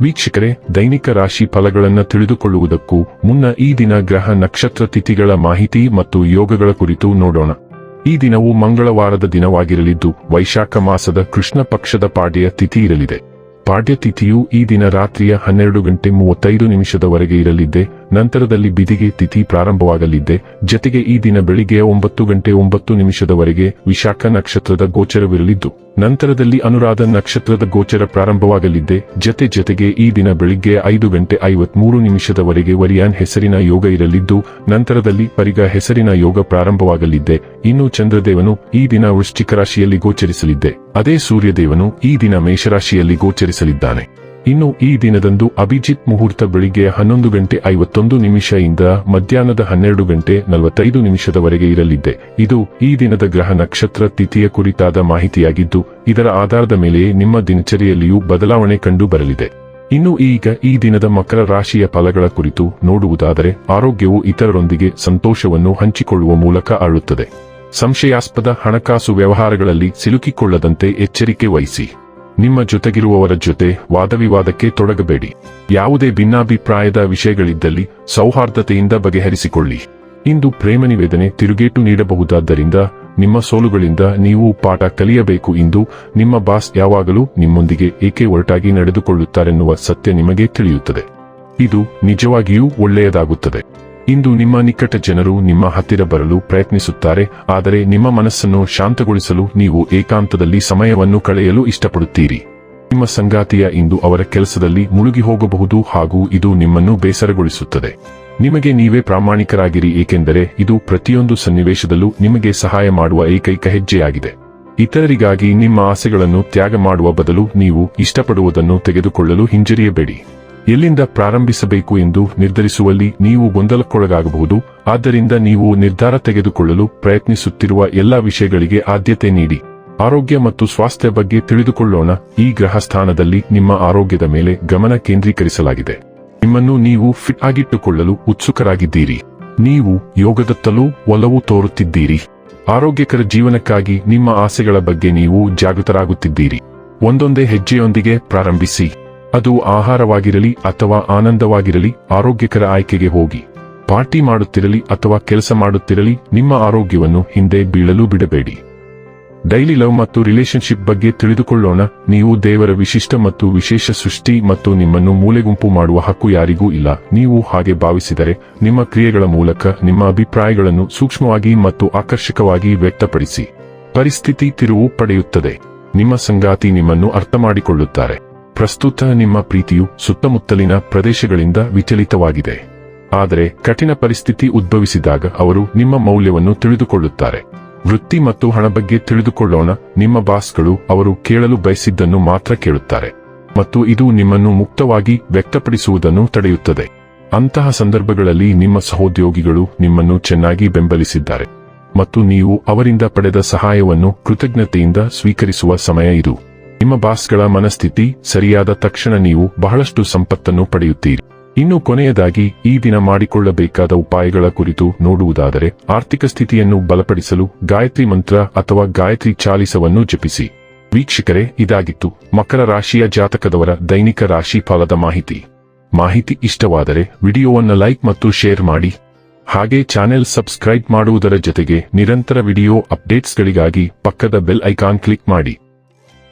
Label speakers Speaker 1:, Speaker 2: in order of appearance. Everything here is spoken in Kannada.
Speaker 1: ವೀಕ್ಷಕರೇ, ದೈನಿಕ ರಾಶಿ ಫಲಗಳನ್ನು ತಿಳಿದುಕೊಳ್ಳುವುದಕ್ಕೂ ಮುನ್ನ ಈ ದಿನ ಗ್ರಹ ನಕ್ಷತ್ರ ತಿಥಿಗಳ ಮಾಹಿತಿ ಮತ್ತು ಯೋಗಗಳ ಕುರಿತು ನೋಡೋಣ. ಈ ದಿನವು ಮಂಗಳವಾರದ ದಿನವಾಗಿರಲಿದ್ದು, ವೈಶಾಖ ಮಾಸದ ಕೃಷ್ಣ ಪಕ್ಷದ ಪಾಡ್ಯ ತಿಥಿ ಇರಲಿದೆ. ಪಾಡ್ಯ ತಿಥಿಯು ಈ ದಿನ ರಾತ್ರಿಯ ಹನ್ನೆರಡು ಗಂಟೆ ಮೂವತ್ತೈದು ನಿಮಿಷದವರೆಗೆ ಇರಲಿದ್ದೆ ನಂತರದಲ್ಲಿ ಬಿದಿಗೆ ತಿಥಿ ಪ್ರಾರಂಭವಾಗಲಿದ್ದೆ. ಜತೆಗೆ ಈ ದಿನ ಬೆಳಿಗ್ಗೆ ಒಂಬತ್ತು ಗಂಟೆ ಒಂಬತ್ತು ನಿಮಿಷದವರೆಗೆ ವಿಶಾಖ ನಕ್ಷತ್ರದ ಗೋಚರವಿರಲಿದ್ದು, ನಂತರದಲ್ಲಿ ಅನುರಾಧ ನಕ್ಷತ್ರದ ಗೋಚರ ಪ್ರಾರಂಭವಾಗಲಿದ್ದೆ. ಜತೆ ಜತೆಗೆ ಈ ದಿನ ಬೆಳಿಗ್ಗೆ ಐದು ಗಂಟೆ ಐವತ್ಮೂರು ನಿಮಿಷದವರೆಗೆ ವರಿಯಾನ್ ಹೆಸರಿನ ಯೋಗ ಇರಲಿದ್ದು, ನಂತರದಲ್ಲಿ ಪರಿಗ ಹೆಸರಿನ ಯೋಗ ಪ್ರಾರಂಭವಾಗಲಿದ್ದೆ. ಇನ್ನು ಚಂದ್ರದೇವನು ಈ ದಿನ ವೃಶ್ಚಿಕ ರಾಶಿಯಲ್ಲಿ ಗೋಚರಿಸಲಿದ್ದೆ. ಅದೇ ಸೂರ್ಯದೇವನು ಈ ದಿನ ಮೇಷರಾಶಿಯಲ್ಲಿ ಗೋಚರಿಸಲಿದ್ದಾನೆ. ಇನ್ನು ಈ ದಿನದಂದು ಅಭಿಜಿತ್ ಮುಹೂರ್ತ ಬೆಳಿಗ್ಗೆ ಹನ್ನೊಂದು ಗಂಟೆ ಐವತ್ತೊಂದು ನಿಮಿಷದಿಂದ ಮಧ್ಯಾಹ್ನದ ಹನ್ನೆರಡು ಗಂಟೆ ನಲವತ್ತೈದು ನಿಮಿಷದವರೆಗೆ ಇರಲಿದೆ. ಇದು ಈ ದಿನದ ಗ್ರಹ ನಕ್ಷತ್ರ ತಿಥಿಯ ಕುರಿತಾದ ಮಾಹಿತಿಯಾಗಿದ್ದು, ಇದರ ಆಧಾರದ ಮೇಲೆ ನಿಮ್ಮ ದಿನಚರಿಯಲ್ಲಿಯೂ ಬದಲಾವಣೆ ಕಂಡು ಬರಲಿದೆ ಇನ್ನು ಈಗ ಈ ದಿನದ ಮಕರ ರಾಶಿಯ ಫಲಗಳ ಕುರಿತು ನೋಡುವುದಾದರೆ, ಆರೋಗ್ಯವು ಇತರರೊಂದಿಗೆ ಸಂತೋಷವನ್ನು ಹಂಚಿಕೊಳ್ಳುವ ಮೂಲಕ ಆಳುತ್ತದೆ. ಸಂಶಯಾಸ್ಪದ ಹಣಕಾಸು ವ್ಯವಹಾರಗಳಲ್ಲಿ ಸಿಲುಕಿಕೊಳ್ಳದಂತೆ ಎಚ್ಚರಿಕೆ ವಹಿಸಿ. ನಿಮ್ಮ ಜೊತೆಗಿರುವವರ ಜೊತೆ ವಾದವಿವಾದಕ್ಕೆ ತೊಡಗಬೇಡಿ. ಯಾವುದೇ ಭಿನ್ನಾಭಿಪ್ರಾಯದ ವಿಷಯಗಳಿದ್ದಲ್ಲಿ ಸೌಹಾರ್ದತೆಯಿಂದ ಬಗೆಹರಿಸಿಕೊಳ್ಳಿ. ಇಂದು ಪ್ರೇಮ ನಿವೇದನೆ ತಿರುಗೇಟು ನೀಡಬಹುದಾದ್ದರಿಂದ ನಿಮ್ಮ ಸೋಲುಗಳಿಂದ ನೀವು ಪಾಠ ಕಲಿಯಬೇಕು ಇಂದು ನಿಮ್ಮ ಬಾಸ್ ಯಾವಾಗಲೂ ನಿಮ್ಮೊಂದಿಗೆ ಏಕೆ ಒರಟಾಗಿ ನಡೆದುಕೊಳ್ಳುತ್ತಾರೆನ್ನುವ ಸತ್ಯ ನಿಮಗೆ ತಿಳಿಯುತ್ತದೆ. ಇದು ನಿಜವಾಗಿಯೂ ಒಳ್ಳೆಯದಾಗುತ್ತದೆ. ಇಂದು ನಿಮ್ಮ ನಿಕಟ ಜನರು ನಿಮ್ಮ ಹತ್ತಿರ ಬರಲು ಪ್ರಯತ್ನಿಸುತ್ತಾರೆ, ಆದರೆ ನಿಮ್ಮ ಮನಸ್ಸನ್ನು ಶಾಂತಗೊಳಿಸಲು ನೀವು ಏಕಾಂತದಲ್ಲಿ ಸಮಯವನ್ನು ಕಳೆಯಲು ಇಷ್ಟಪಡುತ್ತೀರಿ. ನಿಮ್ಮ ಸಂಗಾತಿಯ ಇಂದು ಅವರ ಕೆಲಸದಲ್ಲಿ ಮುಳುಗಿ ಹೋಗಬಹುದು ಹಾಗೂ ಇದು ನಿಮ್ಮನ್ನು ಬೇಸರಗೊಳಿಸುತ್ತದೆ. ನಿಮಗೆ ನೀವೇ ಪ್ರಾಮಾಣಿಕರಾಗಿರಿ, ಏಕೆಂದರೆ ಇದು ಪ್ರತಿಯೊಂದು ಸನ್ನಿವೇಶದಲ್ಲೂ ನಿಮಗೆ ಸಹಾಯ ಮಾಡುವ ಏಕೈಕ ಹೆಜ್ಜೆಯಾಗಿದೆ. ಇತರರಿಗಾಗಿ ನಿಮ್ಮ ಆಸೆಗಳನ್ನು ತ್ಯಾಗ ಮಾಡುವ ಬದಲು ನೀವು ಇಷ್ಟಪಡುವುದನ್ನು ತೆಗೆದುಕೊಳ್ಳಲು ಹಿಂಜರಿಯಬೇಡಿ. ಎಲ್ಲಿಂದ ಪ್ರಾರಂಭಿಸಬೇಕು ಎಂದು ನಿರ್ಧರಿಸುವಲ್ಲಿ ನೀವು ಗೊಂದಲಕ್ಕೊಳಗಾಗಬಹುದು. ಆದ್ದರಿಂದ ನೀವು ನಿರ್ಧಾರ ತೆಗೆದುಕೊಳ್ಳಲು ಪ್ರಯತ್ನಿಸುತ್ತಿರುವ ಎಲ್ಲಾ ವಿಷಯಗಳಿಗೆ ಆದ್ಯತೆ ನೀಡಿ. ಆರೋಗ್ಯ ಮತ್ತು ಸ್ವಾಸ್ಥ್ಯ ಬಗ್ಗೆ ತಿಳಿದುಕೊಳ್ಳೋಣ. ಈ ಗ್ರಹ ಸ್ಥಾನದಲ್ಲಿ ನಿಮ್ಮ ಆರೋಗ್ಯದ ಮೇಲೆ ಗಮನ ಕೇಂದ್ರೀಕರಿಸಲಾಗಿದೆ. ನಿಮ್ಮನ್ನು ನೀವು ಫಿಟ್ ಆಗಿಟ್ಟುಕೊಳ್ಳಲು ಉತ್ಸುಕರಾಗಿದ್ದೀರಿ. ನೀವು ಯೋಗದತ್ತಲೂ ಒಲವು ತೋರುತ್ತಿದ್ದೀರಿ. ಆರೋಗ್ಯಕರ ಜೀವನಕ್ಕಾಗಿ ನಿಮ್ಮ ಆಸೆಗಳ ಬಗ್ಗೆ ನೀವು ಜಾಗೃತರಾಗುತ್ತಿದ್ದೀರಿ. ಒಂದೊಂದೇ ಹೆಜ್ಜೆಯೊಂದಿಗೆ ಪ್ರಾರಂಭಿಸಿ. ಅದು ಆಹಾರವಾಗಿರಲಿ ಅಥವಾ ಆನಂದವಾಗಿರಲಿ, ಆರೋಗ್ಯಕರ ಆಯ್ಕೆಗೆ ಹೋಗಿ. ಪಾರ್ಟಿ ಮಾಡುತ್ತಿರಲಿ ಅಥವಾ ಕೆಲಸ ಮಾಡುತ್ತಿರಲಿ, ನಿಮ್ಮ ಆರೋಗ್ಯವನ್ನು ಹಿಂದೆ ಬೀಳಲು ಬಿಡಬೇಡಿ. ಡೈಲಿ ಲವ್ ಮತ್ತು ರಿಲೇಶನ್ಶಿಪ್ ಬಗ್ಗೆ ತಿಳಿದುಕೊಳ್ಳೋಣ. ನೀವು ದೇವರ ವಿಶಿಷ್ಟ ಮತ್ತು ವಿಶೇಷ ಸೃಷ್ಟಿ ಮತ್ತು ನಿಮ್ಮನ್ನು ಮೂಲೆಗುಂಪು ಮಾಡುವ ಹಕ್ಕು ಯಾರಿಗೂ ಇಲ್ಲ. ನೀವು ಹಾಗೆ ಭಾವಿಸಿದರೆ, ನಿಮ್ಮ ಕ್ರಿಯೆಗಳ ಮೂಲಕ ನಿಮ್ಮ ಅಭಿಪ್ರಾಯಗಳನ್ನು ಸೂಕ್ಷ್ಮವಾಗಿ ಮತ್ತು ಆಕರ್ಷಕವಾಗಿ ವ್ಯಕ್ತಪಡಿಸಿ. ಪರಿಸ್ಥಿತಿ ತಿರುವು ಪಡೆಯುತ್ತದೆ. ನಿಮ್ಮ ಸಂಗಾತಿ ನಿಮ್ಮನ್ನು ಅರ್ಥ ಮಾಡಿಕೊಳ್ಳುತ್ತಾರೆ ಪ್ರಸ್ತುತ ನಿಮ್ಮ ಪ್ರೀತಿಯು ಸುತ್ತಮುತ್ತಲಿನ ಪ್ರದೇಶಗಳಿಂದ ವಿಚಲಿತವಾಗಿದೆ. ಆದರೆ ಕಠಿಣ ಪರಿಸ್ಥಿತಿ ಉದ್ಭವಿಸಿದಾಗ ಅವರು ನಿಮ್ಮ ಮೌಲ್ಯವನ್ನು ತಿಳಿದುಕೊಳ್ಳುತ್ತಾರೆ. ವೃತ್ತಿ ಮತ್ತು ಹಣ ಬಗ್ಗೆ ತಿಳಿದುಕೊಳ್ಳೋಣ. ನಿಮ್ಮ ಬಾಸ್ಗಳು ಅವರು ಕೇಳಲು ಬಯಸಿದ್ದನ್ನು ಮಾತ್ರ ಕೇಳುತ್ತಾರೆ. ಮತ್ತು ಇದು ನಿಮ್ಮನ್ನು ಮುಕ್ತವಾಗಿ ವ್ಯಕ್ತಪಡಿಸುವುದನ್ನು ತಡೆಯುತ್ತದೆ. ಅಂತಹ ಸಂದರ್ಭಗಳಲ್ಲಿ ನಿಮ್ಮ ಸಹೋದ್ಯೋಗಿಗಳು ನಿಮ್ಮನ್ನು ಚೆನ್ನಾಗಿ ಬೆಂಬಲಿಸಿದ್ದಾರೆ. ಮತ್ತು ನೀವು ಅವರಿಂದ ಪಡೆದ ಸಹಾಯವನ್ನು ಕೃತಜ್ಞತೆಯಿಂದ ಸ್ವೀಕರಿಸುವ ಸಮಯ ಇದು. ನಿಮ್ಮ ಬಾಸ್ಗಳ ಮನಸ್ಥಿತಿ ಸರಿಯಾದ ತಕ್ಷಣ ನೀವು ಬಹಳಷ್ಟು ಸಂಪತ್ತನ್ನು ಪಡೆಯುತ್ತೀರಿ. ಇನ್ನು ಕೊನೆಯದಾಗಿ, ಈ ದಿನ ಮಾಡಿಕೊಳ್ಳಬೇಕಾದ ಉಪಾಯಗಳ ಕುರಿತು ನೋಡುವುದಾದರೆ, ಆರ್ಥಿಕ ಸ್ಥಿತಿಯನ್ನು ಬಲಪಡಿಸಲು ಗಾಯತ್ರಿ ಮಂತ್ರ ಅಥವಾ ಗಾಯತ್ರಿ ಚಾಲಿಸವನ್ನು ಜಪಿಸಿ. ವೀಕ್ಷಕರೇ, ಇದಾಗಿತ್ತು. ಮಕರ ರಾಶಿಯ ಜಾತಕದವರ ದೈನಿಕ ರಾಶಿ ಫಲದ ಮಾಹಿತಿ. ಮಾಹಿತಿ ಇಷ್ಟವಾದರೆ, ವಿಡಿಯೋವನ್ನು ಲೈಕ್ ಮತ್ತು ಶೇರ್ ಮಾಡಿ. ಹಾಗೆ ಚಾನೆಲ್ ಸಬ್ಸ್ಕ್ರೈಬ್ ಮಾಡುವುದರ ಜೊತೆಗೆ ನಿರಂತರ ವಿಡಿಯೋ ಅಪ್ಡೇಟ್ಸ್ಗಳಿಗಾಗಿ ಪಕ್ಕದ ಬೆಲ್ ಐಕಾನ್ ಕ್ಲಿಕ್ ಮಾಡಿ.